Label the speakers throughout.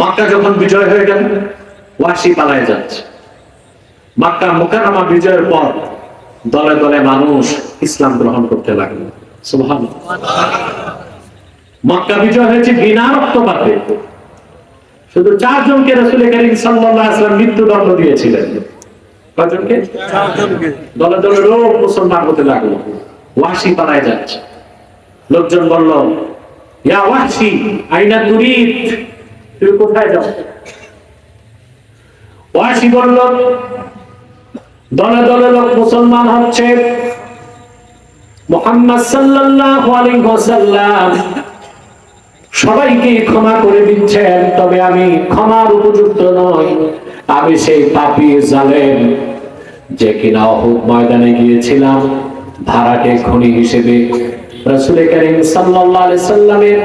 Speaker 1: মক্কা যখন বিজয় হয়ে গেল ওয়াসি পালায় যাচ্ছে। মক্কা মোকাররমা বিজয়ের পর দলে দলে মানুষ ইসলাম গ্রহণ করতে লাগল। সুবহান মক্কা বিজয় হয়েছে বিনা রক্তপাতে। শুধু চারজনকে রসুল করিম আলাইহি মৃত্যুদণ্ড দিয়েছিলেন। কয়জনকে? দলে দলে লোক মুসলমান হতে লাগল। ওয়াসি পালায় যাচ্ছে। লোকজন বলল ইয়া ওয়াসি আইনা তুরিদ? তুমি কোথায় যাও? ওয়াসি বলল দলে দলে লোক মুসলমান হচ্ছে। মোহাম্মদ সাল্লাল্লাহু আলাইহি ওয়াসাল্লাম সবাইকে ক্ষমা করে দিচ্ছেন, তবে আমি ক্ষমার উপযুক্ত নই। আমি সেই পাপি জালেম যে কিনা অহুদ ময়দানে গিয়েছিলাম ভাড়াটে খনি হিসেবে। রসুল করিম সাল্লাল্লাহু সাল্লামের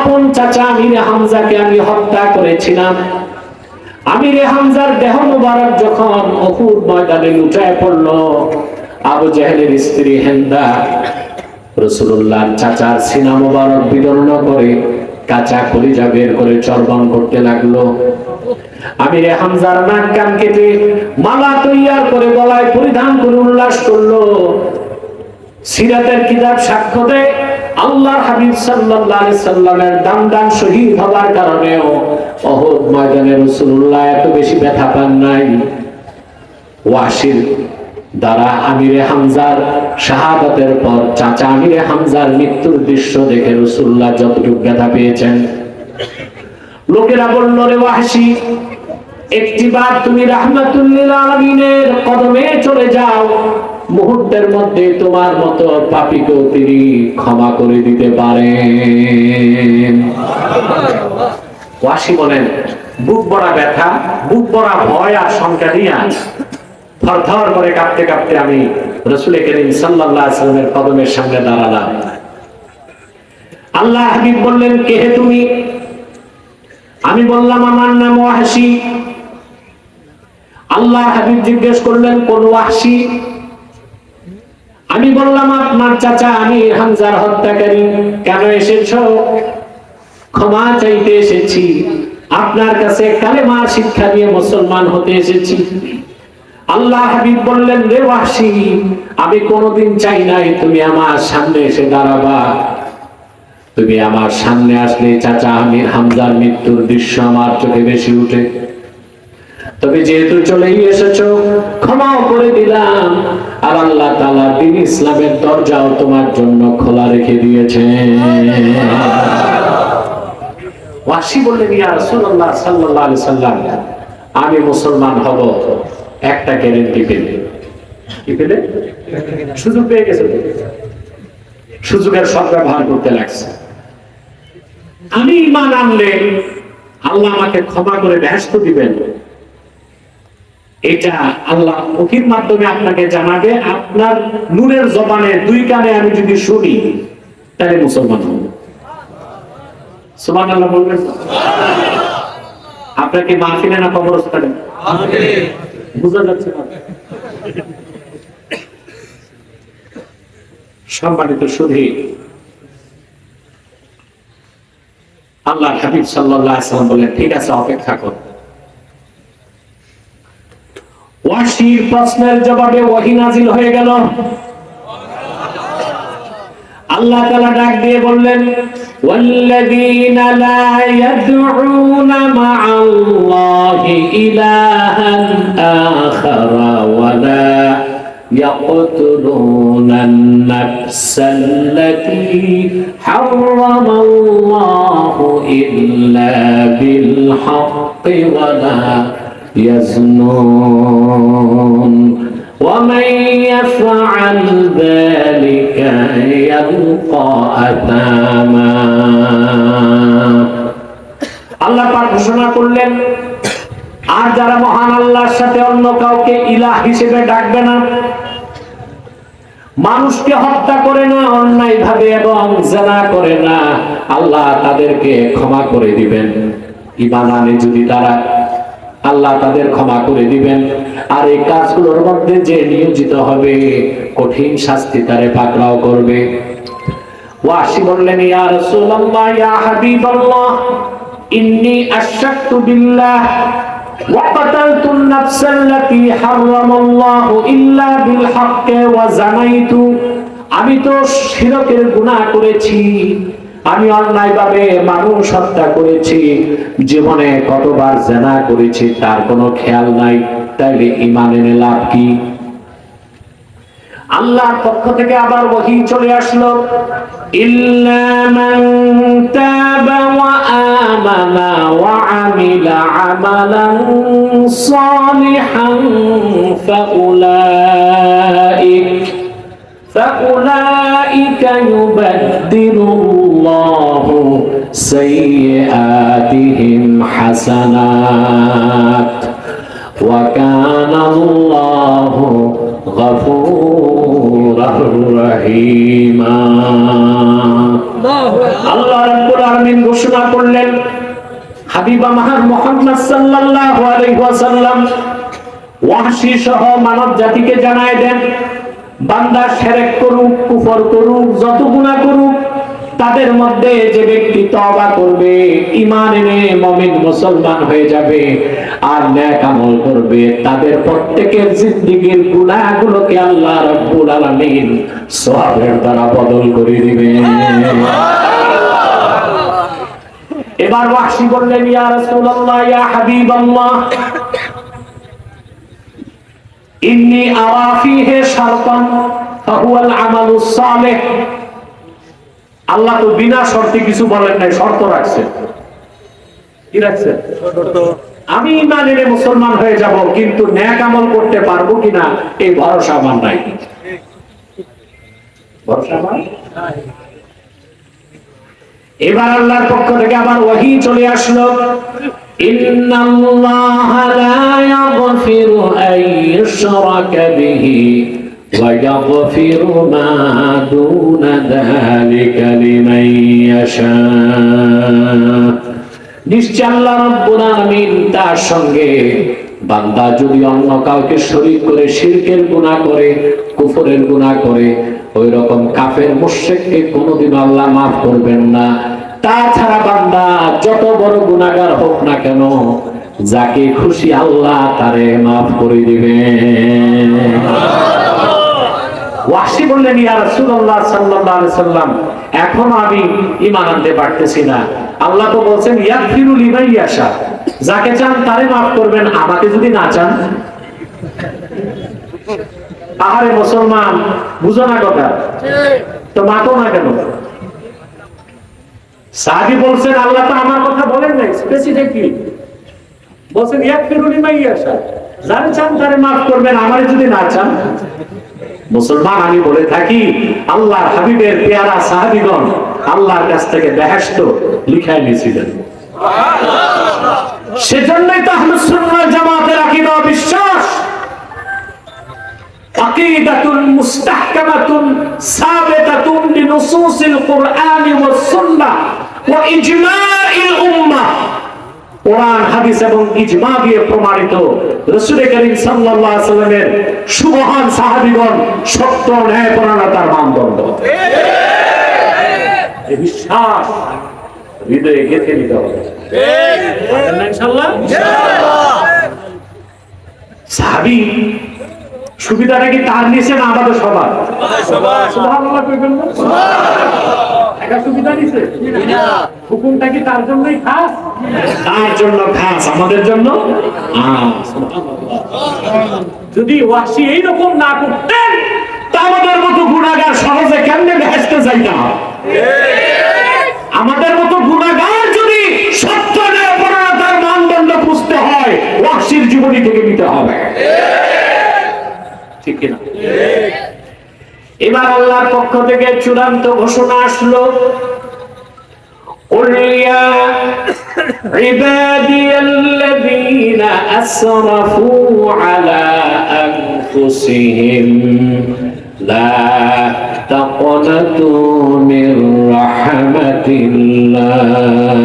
Speaker 1: আপন চাচা আমির হামজাকে আমি হত্যা করেছিলাম। আমির হামজার দেহ মুবারক যখন অহুদ ময়দানে লুটায় পড়ল, আবু জাহেলের স্ত্রী হেন্দা রসুল্লাহ চাচার সিনা মোবারক বিদর্ণ করে কাঁচা কলিজা বের করে চর্বণ করতে লাগল। আমির হামজার নাক কান কেটে মালা তৈয়ার করে গলায় পরিধান করে উল্লাস করল। সিরাতের কিতাব সাক্ষ্য দেয় আল্লাহর হাবিব সাল্লাল্লাহু আলাইহি সাল্লামের দাম দাম শহীদ হওয়ার কারণেও অহদ ময়দানে রাসূলুল্লাহ এত বেশি ব্যথা পান নাই। ওয়াসির দ্বারা আমিরে হামজার শাহাদাতের পর চাচা আমিরে হামজার মৃত্যুর দৃশ্য দেখে রাসূলুল্লাহ যতটুকু ব্যথা পেয়েছেন। লোকেরা বলল, রে ওয়াসি একটিবার তুমি রাহমাতুল্লিল আলামিনের কদমে চলে যাও। মুহূর্তের মধ্যে তোমার মতো পাপীকেও তিনি ক্ষমা করে দিতে পারেন। ওয়াসি বলেন, বুক বড়া ব্যথা, বুক বড়া ভয় আর শঙ্কা নিয়ে থর থর করে কাঁপতে কাঁপতে আমি রসুল করিম সাল্লাল্লাহু আলাইহি সাল্লামের কদমের সামনে দাঁড়ালাম। আল্লাহ হাবিব বললেন, কে তুমি? আমি বললাম, আমার নাম ওয়াহশি। আল্লাহ হাবিব জিজ্ঞেস করলেন, কোন ওয়াহশি? আমি বললাম, আপনার চাচা, আমি হামজার হত্যাকারী। কেন এসেছ? ক্ষমা চাইতে এসেছি। আপনার কাছে কালেমার শিক্ষা নিয়ে মুসলমান হতে এসেছি। আল্লাহ হাবিব বললেন, রে ওয়াহশি, আমি কোনোদিন চাই নাই তুমি আমার সামনে এসে দাঁড়াবা। তুমি আমার সামনে আসলে, চাচা আমির হামজার মৃত্যুর দৃশ্য আমার চোখে বেশি উঠে। তবে যেহেতু চলেই এসেছ, ক্ষমাও করে দিলাম। আর আল্লাহ তাআলা দিন ইসলামের দরজাও তোমার জন্য খোলা রেখে দিয়েছে। আমি মুসলমান হব, একটা গ্যারান্টি পেলে। কি পেলে? সুযোগ পেয়ে গেছে সুযোগের সব ব্যবহার করতে লাগছে। আমি ইমান আনলে আল্লাহ আমাকে ক্ষমা করে ব্যস্ত দিবেন। এটা আল্লাহ ওহির মাধ্যমে আপনাকে জানাবে। আপনার নূরের জবানে দুই কানে আমি যদি শুনি, তাহলে মুসলমান হব। আল্লাহ তো? মাহফিলে না কবরস্থানে? বুঝা যাচ্ছে সম্মানিত সুধী, আল্লাহ হাবিব সাল্লাম বলেন ঠিক আছে, অপেক্ষা কর। ওয়াসির প্রশ্নের জবাবে ওহী নাজিল হয়ে গেল আল্লাহ তাআলা ডাক দিয়ে বললেন والذين لا يدعون مع الله إلها آخر ولا يقتلون النفس التي حرم الله إلا بالحق ولا يزنون ومن يفعل ذلك يلقى أثاما আল্লাহ পাক ঘোষণা করলেন আর যারা মহান আল্লাহর সাথে অন্য কাউকে ইলাহ হিসেবে ডাকবে না মানুষকে হত্যা করে না অন্যায় ভাবে এবং জেনা করে না আল্লাহ তাদেরকে ক্ষমা করে দিবেন ইমান আনে যদি তারা আল্লাহ তাদের ক্ষমা করে দিবেন আর এই কাজগুলোর মধ্যে যে নিয়োজিত হবে কঠিন শাস্তি তারে পাকড়াও করবে ওয়াসি বললেন ইয়া রাসূলুল্লাহ ইয়া হাবিবাল্লাহ إني أشركت بالله وقتلت النفس التي حرم الله إلا بالحق وزنيت আমি তো শিরকের গুনাহ করেছি আমি অন্যায়ভাবে মানুষ হত্যা করেছি, জীবনে কতবার জেনা করেছি, তার কোনো খেয়াল নাই, তাইলে ইমানের লাভ কি? আল্লাহর পক্ষ থেকে আবার ওহী চলে আসলো। ইল্লা فأولئك يبدل الله سيئاتهم حسنات وكان الله غفورا رحيما আল্লাহ রাব্বুল আলামিন ঘোষণা করলেন হাবিবা মাহার মুহাম্মদ সাল্লাল্লাহু আলাইহি ওয়াসাল্লাম ওয়াহশী সহ মানব জাতিকে জানায় দেন বান্দা শিরক করুক, কুফর করুক, যত গুনাহ করুক, তাদের মধ্যে যে ব্যক্তি তওবা করবে, ঈমান এনে মুমিন মুসলমান হয়ে যাবে আর নেক আমল করবে, তাদের প্রত্যেকের জিন্দেগীর গুনাহগুলোকে আল্লাহ রাব্বুল আলামিন সওয়াবের দ্বারা বদল করে দিবেন এবার ওয়াহশী বললেন ইয়া রাসূলুল্লাহ, ইয়া হাবিবাল্লাহ। ইন্নী আরা ফীহি শারতান ফাহুয়াল আমালুস সালিহ। আল্লাহ তো বিনা শর্তে কিছু বলেন নাই শর্ত রাখছেন কি রাখছেন আমি ইমান এনে মুসলমান হয়ে যাব কিন্তু ন্যাক আমল করতে পারব কিনা এই ভরসা আমার নাই। ভরসা আমার? এবার আল্লাহর পক্ষ থেকে আবার ওহী চলে আসলো إن الله لا يغفر أن يشرك به ويغفر ما دون ذلك لمن يشاء নিশ্চয় আল্লাহ রব্বুল আলামিন তার সঙ্গে বান্দা যদি অন্য কাউকে শরীক করে শিরকের গুনাহ করে কুফরের গুনাহ করে ওই রকম কাফের মুশরিককে কোনোদিন আল্লাহ মাফ করবেন না তাছাড়া বান্দা, যত বড় গুনাহগার হোক না কেন, যাকে খুশি আল্লাহ তারে মাফ করে আনতে পারতেছি না। আল্লাহ তো বলছেন যাকে চান করবেন, আমাকে যদি না চান। না কথা। তো মাতো না কেন? সাহাবী বলছেন, আল্লাহ তো আমার কথা বলেন নাই স্পেসিফিকলি বলছেন ইয়াগফিরু লিমান ইয়াশা যারে চান তারে maaf করবেন, আমারে যদি না চান। মুসলমান, আমি বলে থাকি, আল্লাহর হাবিবের পেয়ারা সাহাবিগণ আল্লাহর কাছ থেকে বেহেস্ত লিখাই নিয়েছিলেন। সেজন্যই তো সুন্নাহ জামাতের আকীদা বিশ্বাস আকিদাতুন মুস্তাহকামাতুন সাবিতাতুন ওয়াস সুন্নাহ ওয়া ইজমাইল উম্মাহ কোরআন হাদিস এবং ইজমা দিয়ে প্রমাণিত। রসুল করিম সাল্লাল্লাহু আলাইহি সাল্লামের সুবহান সাহাবীগণ সত্য ন্যায় পরায়ণতার মানদণ্ড। এই বিশ্বাস হৃদয়ে গেঁথে নিতে হবে। পারবেন না ইনশাআল্লাহ। সাহাবী সুবিধাটা কি তার নিচে না আমাদের সবার? সুবহানাল্লাহ কইবেন সুবিধা নিছে? হুকুমটা কি তার জন্যই খাস? তার জন্য খাস আমাদের জন্য যদি ওয়াসি এইরকম না করতেন তা আমাদের মতো গুণাগার সহজে কেমনে ভেসতে যাইতাম? আমাদের মতো গুণাগার যদি সত্য নিরাপরাধার মানদণ্ড বুঝতে হয় ওয়াসির জীবনী থেকে নিতে হবে। ঠিক কিনা এবার আল্লাহর পক্ষ থেকে চূড়ান্ত ঘোষণা আসলো قل يا عبادي الذين أسرفوا على أنفسهم لا تقنطوا من رحمة الله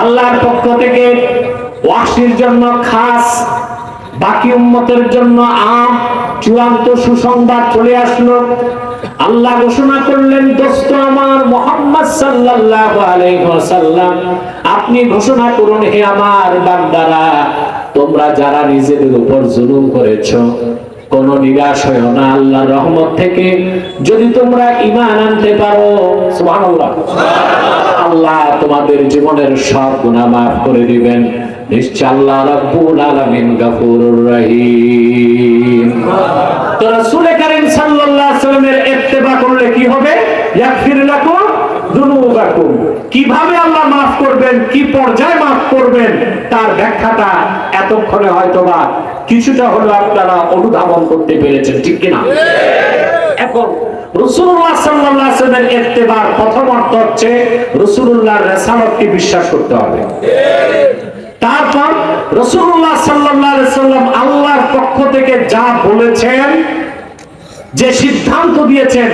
Speaker 1: আল্লাহর পক্ষ থেকে ওয়াসির জন্য খাস বাকি উম্মতের জন্য আম চূড়ান্ত সুসংবাদ চলে আসলো। আল্লাহ ঘোষণা করলেন, দোস্ত আমার মোহাম্মদ সাল্লাল্লাহু আলাইহি ওয়াসাল্লাম, আপনি ঘোষণা করুন, হে আমার বান্দারা, তোমরা যারা নিজেদের উপর জুলুম করেছ, কোন নিরাশ হয়েও না আল্লাহ রহমত থেকে। যদি তোমরা ইমান আনতে পারো, সুবহানাল্লাহ, আল্লাহ তোমাদের জীবনের সব গুনাহ মাফ করে দিবেন। করলে কি হবে? কীভাবে আল্লাহ মাফ করবেন? কি পর্যায়ে মাফ করবেন? তার ব্যাখ্যাটা এতক্ষণে হয়তোবা কিছুটা হলো আপনারা অনুধাবন করতে পেরেছেন, ঠিক কিনা? এখন রসুল্লাহ সাল্লামের প্রথম অর্থ হচ্ছে রসুলুল্লাহর রেসালতকে বিশ্বাস করতে হবে। তারপর রসুল্লাহ সাল্লাম আল্লাহর পক্ষ থেকে যা বলেছেন, যে সিদ্ধান্ত দিয়েছেন,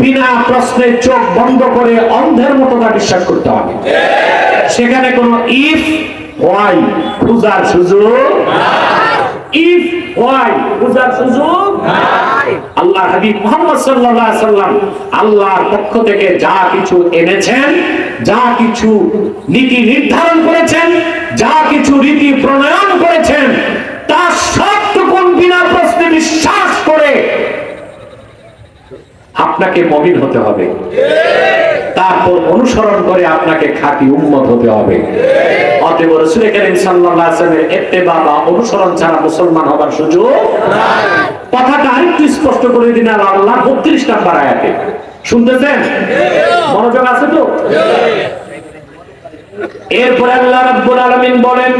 Speaker 1: বিনা প্রশ্নে চোখ বন্ধ করে অন্ধের মতো তা বিশ্বাস করতে হবে। সেখানে কোনো ইফ ওয়াই খুঁজার সুযোগ ইফ ওয়াই খুঁজার সুযোগ আল্লাহ হাবিব মোহাম্মদ আলাইহি সাল্লাম আল্লাহর পক্ষ থেকে যা কিছু এনেছেন যা কিছু নীতি নির্ধারণ করেছেন, যা কিছু রীতি প্রণয়ন করেছেন, তা সবটুকুন বিনা প্রশ্নে বিশ্বাস করে আপনাকে মমিন হতে হবে। তারপর অনুসরণ করে আপনাকে খাঁটি উম্মত হতে হবে। অতএব রাসূল করিম সাল্লাল্লাহু আলাইহি ইত্তেবা বা অনুসরণ ছাড়া মুসলমান হবার সুযোগ কথাটা আরেকটু স্পষ্ট করে দিন আল্লাহ 32 নাম্বার আয়াতে। শুনতেছেন মনোযোগ আছে তো এরপরে আল্লাহ রাব্বুল আলামিন বলেন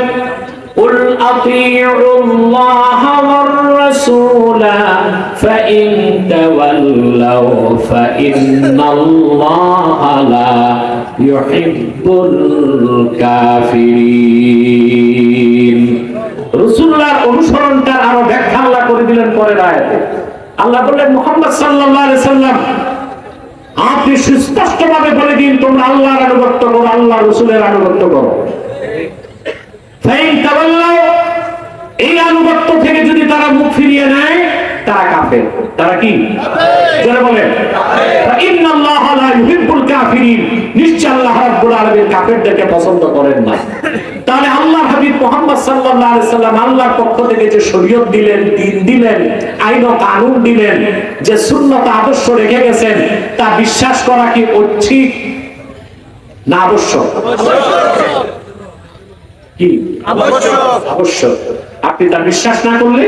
Speaker 1: قل أطيعوا الله والرسول فإن تولوا فإن الله لا يحب الكافرين রসুল্লাহর অনুসরণটা আরো ব্যাখ্যা আল্লাহ করে দিলেন পরের আয়াতে আল্লাহ বললেন মুহাম্মদ সাল্লাল্লাহু আলাইহি সাল্লাম আপনি সুস্পষ্ট ভাবে বলে দিন, তোমরা আল্লাহর আনুগত্য করো আল্লাহ রসুলের আনুগত্য করো। এই আনুগত্য থেকে যদি তারা মুখ ফিরিয়ে নেয় তারা কাফের। তারা কি? যারা বলেন। ইন্নাল্লাহ লা ইউহিব্বুল কাফিরিন। নিশ্চয় আল্লাহ রাব্বুল আলামিন কাফেরদেরকে পছন্দ করেন না। তাহলে আল্লাহ হাবিব মুহাম্মদ সাল্লাল্লাহু আলাইহি সাল্লাম আল্লাহর পক্ষ থেকে যে শরীয়ত দিলেন দিন দিলেন আইন ও কানুন দিলেন যে সুন্নত আদর্শ রেখে গেছেন তা বিশ্বাস করা কি ঐচ্ছিক না আবশ্যক? কি? আবশ্যক। আপনি তা বিশ্বাস না করলে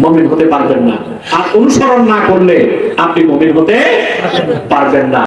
Speaker 1: মমিন হতে পারবেন না। আর অনুসরণ না করলে আপনি মমিন হতে পারবেন না।